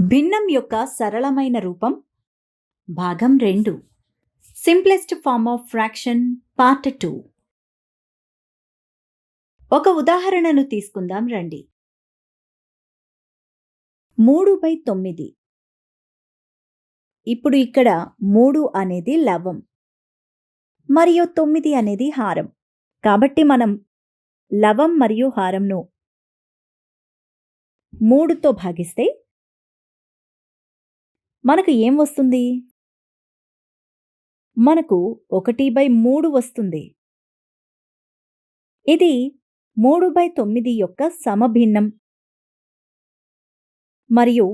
భిన్నం యొక్క సరళమైన రూపం. భాగం రెండు. Simplest form of fraction part two. ఒక ఉదాహరణను తీసుకుందాం రండి. మూడు బై తొమ్మిది. ఇప్పుడు ఇక్కడ మూడు అనేది లవం. మరియు తొమ్మిది అనేది హారం. కాబట్టి మనం లవం మరియు హారంను మూడుతో భాగిస్తే మనకు ఏం వస్తుంది? మనకు ఒకటి బై మూడు వస్తుంది. ఇది మూడు బై తొమ్మిది యొక్క సమభిన్నం. మరియు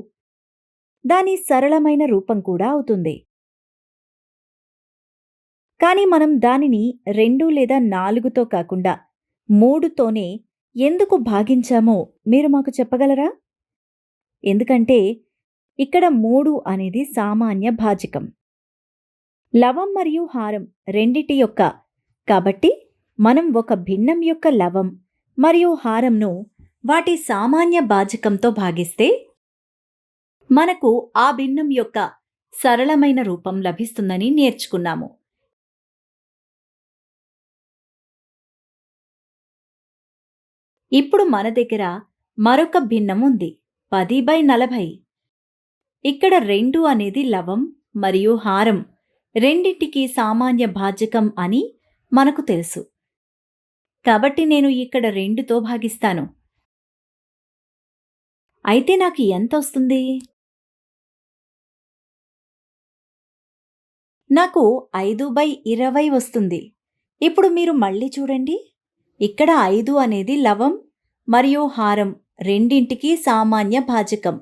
దాని సరళమైన రూపం కూడా అవుతుంది. కానీ మనం దానిని రెండు లేదా నాలుగుతో కాకుండా మూడుతోనే ఎందుకు భాగించామో మీరు మాకు చెప్పగలరా? ఎందుకంటే ఇక్కడ మూడు అనేది సామాన్య భాజకం. లవం మరియు హారం రెండిటి యొక్క కాబట్టి మనం ఒక భిన్నం యొక్క లవం మరియు హారంను వాటి సామాన్య భాజకంతో భాగిస్తే మనకు ఆ భిన్నం యొక్క సరళమైన రూపం లభిస్తుందని నేర్చుకున్నాము. ఇప్పుడు మన దగ్గర మరొక భిన్నం ఉంది పది బై నలభై. ఇక్కడ రెండు అనేది లవం మరియు హారం. రెండింటికి సామాన్య భాజకం అని మనకు తెలుసు. కాబట్టి నేను ఇక్కడ రెండుతో భాగిస్తాను. అయితే నాకు ఎంత వస్తుంది? నాకు ఐదు బై ఇరవై వస్తుంది. ఇప్పుడు మీరు మళ్ళీ చూడండి. ఇక్కడ ఐదు అనేది లవం మరియు హారం రెండింటికి సామాన్య భాజకం.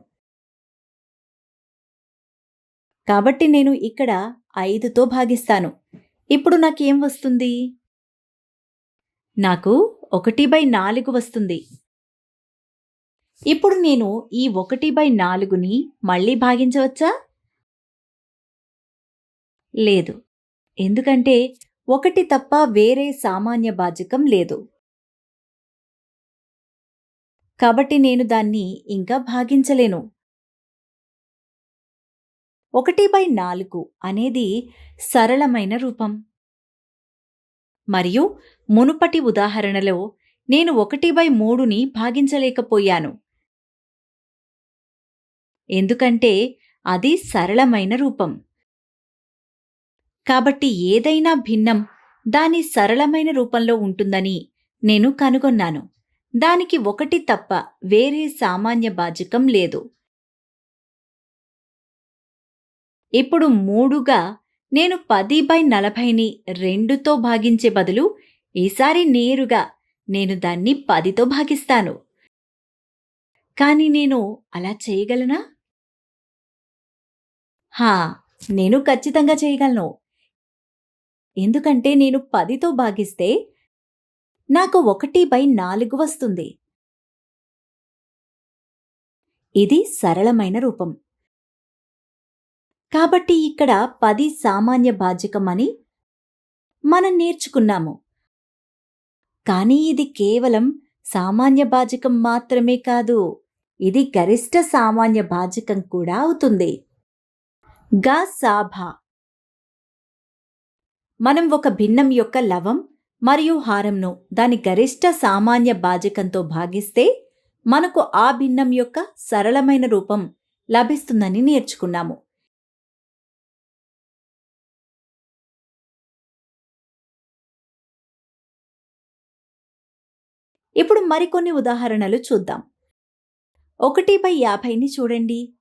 కాబట్టి నేను ఇక్కడ ఐదుతో భాగిస్తాను. ఇప్పుడు నాకేం వస్తుంది? నాకు ఒకటి బై నాలుగు వస్తుంది. ఇప్పుడు నేను ఈ ఒకటి బై నాలుగుని మళ్ళీ భాగించవచ్చా? లేదు. ఎందుకంటే ఒకటి తప్ప వేరే సామాన్య భాజకం లేదు. కాబట్టి నేను దాన్ని ఇంకా భాగించలేను. ఒకటి బై నాలుగు అనేది సరళమైన రూపం. మరియు మునుపటి ఉదాహరణలో నేను ఒకటి బై మూడుని భాగించలేకపోయాను. ఎందుకంటే అది సరళమైన రూపం. కాబట్టి ఏదైనా భిన్నం దాని సరళమైన రూపంలో ఉంటుందని నేను కనుగొన్నాను. దానికి ఒకటి తప్ప వేరే సామాన్య భాజకం లేదు. ఇప్పుడు మూడుగా నేను పది బై నలభైని రెండుతో భాగించే బదులు ఈసారి నేరుగా నేను దాన్ని పదితో భాగిస్తాను. కానీ నేను అలా చేయగలనా? హా నేను ఖచ్చితంగా చేయగలను. ఎందుకంటే నేను పదితో భాగిస్తే నాకు ఒకటి బై నాలుగు వస్తుంది. ఇది సరళమైన రూపం. కాబట్టి ఇక్కడ పది సామాన్య భాజకం అని మనం నేర్చుకున్నాము. కానీ ఇది కేవలం సామాన్య భాజకం మాత్రమే కాదు ఇది గరిష్ట సామాన్య భాజకం కూడా అవుతుంది. గా సాభా. మనం ఒక భిన్నం యొక్క లవం మరియు హారంను దాని గరిష్ట సామాన్య భాజకంతో భాగిస్తే మనకు ఆ భిన్నం యొక్క సరళమైన రూపం లభిస్తుందని నేర్చుకున్నాము. ఇప్పుడు మరికొన్ని ఉదాహరణలు చూద్దాం. ఒకటి బై యాభైని చూడండి.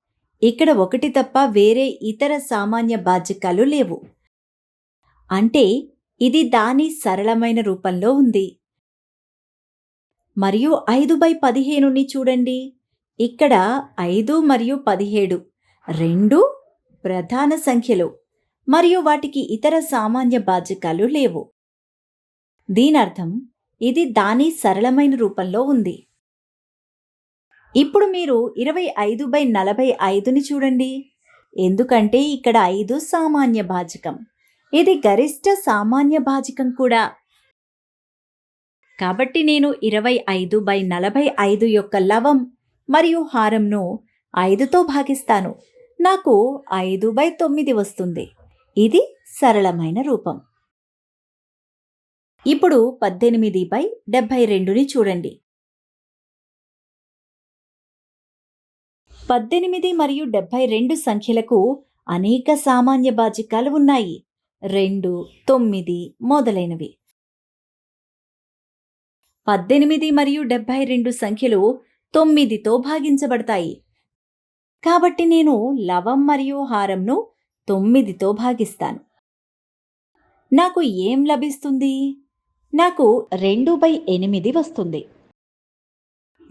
ఇక్కడ ఒకటి తప్ప వేరే ఇతర సామాన్య బాధ్యకాలు లేవు. అంటే ఇది దాని సరళమైన రూపంలో ఉంది. మరియు ఐదు బై పదిహేనుని చూడండి. ఇక్కడ ఐదు మరియు పదిహేడు రెండు ప్రధాన సంఖ్యలు. మరియు వాటికి ఇతర సామాన్య బాధ్యకాలు లేవు. దీనర్థం ఇది దాని సరళమైన రూపంలో ఉంది. ఇప్పుడు మీరు ఇరవై ఐదు బై నలభై ఐదుని చూడండి. ఎందుకంటే ఇక్కడ ఐదు సామాన్య భాజకం. ఇది గరిష్ట సామాన్య భాజకం కూడా. కాబట్టి నేను ఇరవై ఐదు బై నలభై ఐదు యొక్క లవం మరియు హారంను ఐదుతో భాగిస్తాను. నాకు ఐదు బై తొమ్మిది వస్తుంది. ఇది సరళమైన రూపం. ఇప్పుడు పద్దెనిమిది బై డెబ్బై రెండుని చూడండి. పద్దెనిమిది మరియు డెబ్బై రెండు సంఖ్యలకు అనేక సామాన్య బాజికాలు ఉన్నాయి. రెండు తొమ్మిది మొదలైనవి. పద్దెనిమిది మరియు డెబ్బై రెండు సంఖ్యలు తొమ్మిదితో భాగించబడతాయి. కాబట్టి నేను లవం మరియు హారంను తొమ్మిదితో భాగిస్తాను. నాకు ఏం లభిస్తుంది? నాకు రెండు బై ఎనిమిది వస్తుంది.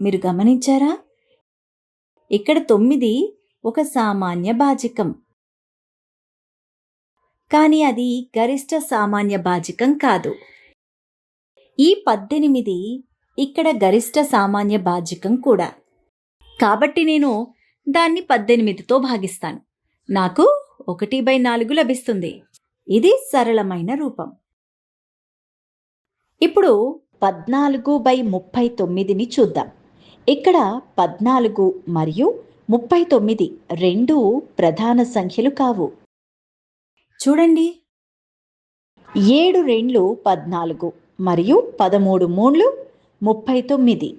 మీరు గమనించారా? ఇక్కడ తొమ్మిది ఒక సామాన్య బాజికం. కానీ అది గరిష్ట సామాన్య బాజికం కాదు. ఈ పద్దెనిమిది ఇక్కడ గరిష్ట సామాన్య బాజికం కూడా. కాబట్టి నేను దాన్ని పద్దెనిమిదితో భాగిస్తాను. నాకు ఒకటి బై నాలుగు లభిస్తుంది. ఇది సరళమైన రూపం. ఇప్పుడు పద్నాలుగు బై ముప్పై తొమ్మిదిని చూద్దాం. ఇక్కడ పద్నాలుగు మరియు ముప్పై తొమ్మిది రెండు ప్రధాన సంఖ్యలు కావు. చూడండి. ఏడు రెండ్లు పద్నాలుగు మరియు పదమూడు మూడ్లు ముప్పై తొమ్మిది.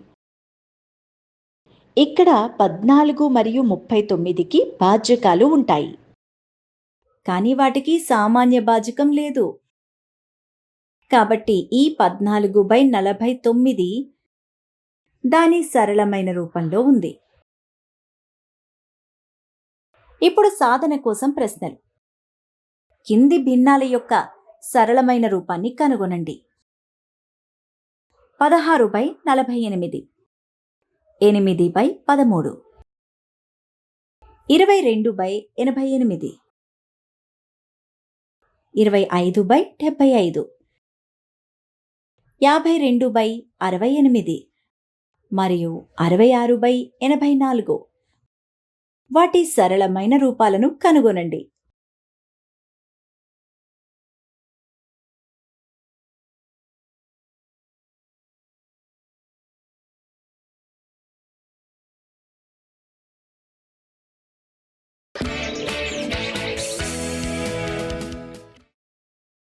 ఇక్కడ పద్నాలుగు మరియు ముప్పై తొమ్మిదికి బాధ్యకాలు ఉంటాయి. కానీ వాటికి సామాన్య బాజకం లేదు. కాబట్టి ఈ పద్నాలుగు బై నలభై తొమ్మిది దాని సరళమైన రూపంలో ఉంది. ఇప్పుడు సాధన కోసం ప్రశ్నలు. కింది భిన్నాల యొక్క సరళమైన రూపాన్ని కనుగొనండి. పదహారు బై నలభై ఎనిమిది. ఎనిమిది బై పదమూడు. ఇరవై రెండు బై ఎనభై ఎనిమిది. ఇరవై ఐదు బై డెబ్బై ఐదు. యాభై రెండు బై అరవై ఎనిమిది మరియు అరవై ఆరు బై ఎనభై నాలుగు. వాటి సరళమైన రూపాలను కనుగొనండి.